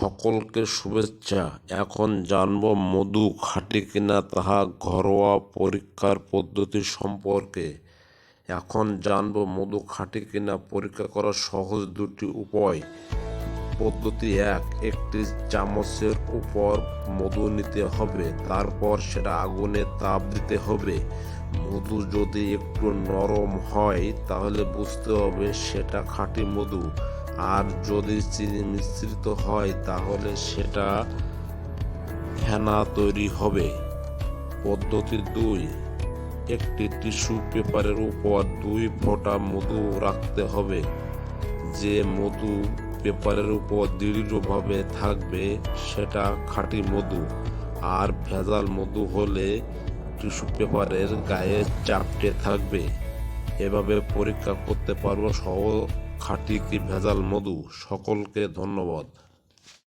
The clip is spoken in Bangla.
সকলকে শুভেচ্ছা। এখন জানব মধু খাঁটি কিনা তাহা ঘরোয়া পরীক্ষার পদ্ধতি সম্পর্কে। এখন জানব মধু খাঁটি কিনা পরীক্ষা করার সহজ দুটি উপায়। পদ্ধতি এক, একটি চামচের উপর মধু নিতে হবে, তারপর সেটা আগুনে তাপ দিতে হবে। মধু যদি একটু নরম হয়, তাহলে বুঝতে হবে সেটা খাঁটি মধু। আর যদি চিনি মিশ্রিত হয়, তাহলে সেটা ফেনা তৈরি হবে। পদ্ধতি দুই, একটি টিস্যু পেপারের উপর দুই ফোঁটা মধু রাখতে হবে। যে মধু পেপারের উপর দৃঢ়ভাবে থাকবে, সেটা খাঁটি মধু। আর ভেজাল মধু হলে টিস্যু পেপারের গায়ে চাপটে থাকবে। এভাবে পরীক্ষা করতে পারব। সহ খাঁটি কি ভেজাল মধু? সকলকে ধন্যবাদ।